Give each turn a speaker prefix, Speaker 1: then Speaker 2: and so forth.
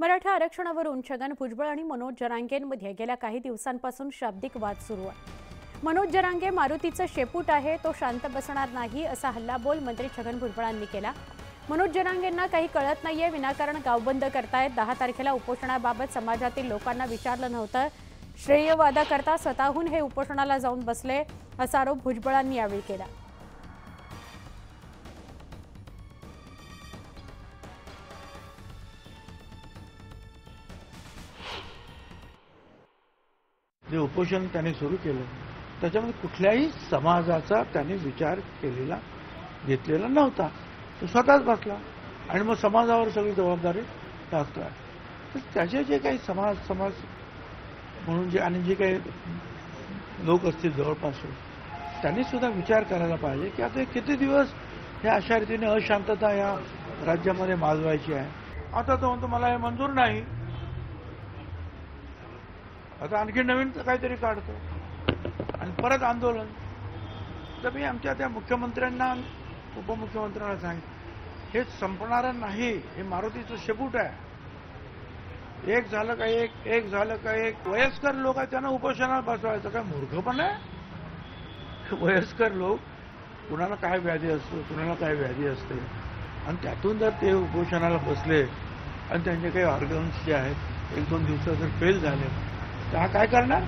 Speaker 1: मराठा आरक्षणावरून छगन भुजबळ आणि मनोज जरांगेंमध्ये गेल्या काही दिवसांपासून शाब्दिक वाद सुरू आहे. मनोज जरांगे मारुतीचं शेपूट आहे तो शांत बसणार नाही असा हल्लाबोल मंत्री छगन भुजबळांनी केला. मनोज जरांगेंना काही कळत नाहीये विनाकारण गावबंद करतायत. दहा तारखेला उपोषणाबाबत समाजातील लोकांना विचारलं नव्हतं. श्रेयवादाकरता स्वतःहून हे उपोषणाला जाऊन बसले असा आरोप भुजबळांनी यावेळी केला.
Speaker 2: जे उपोषण त्यांनी सुरू केलं त्याच्यामध्ये कुठल्याही समाजाचा त्यांनी विचार केलेला घेतलेला नव्हता. तो स्वतःच बसला. आणि मग समाजावर सगळी जबाबदारी टाकतोय तर त्याचे जे काही समाज समाज म्हणून जे आणि जे काही लोक असतील जवळपास त्यांनी सुद्धा विचार करायला पाहिजे की आता हे किती दिवस ह्या अशा रीतीने अशांतता या राज्यामध्ये माजवायची आहे? आता तो म्हणतो मला हे मंजूर नाही. आता आणखी नवीन काहीतरी काढतो. आणि परत आंदोलन. तर मी आमच्या त्या मुख्यमंत्र्यांना उपमुख्यमंत्र्यांना सांगितलं हे संपणारं नाही हे मारुतीचं शेपूट आहे. एक झालं का एक एक झालं का एक वयस्कर लोक आहे त्यांना उपोषणाला बसवायचं. काय मूर्खपण आहे? वयस्कर लोक कुणाला काय व्याधी असतो कुणाला काय व्याधी असते. आणि त्यातून जर ते उपोषणाला बसले आणि त्यांचे काही ऑर्गन्स जे आहेत एक दोन दिवसात जर फेल झाले तर हा काय करणार?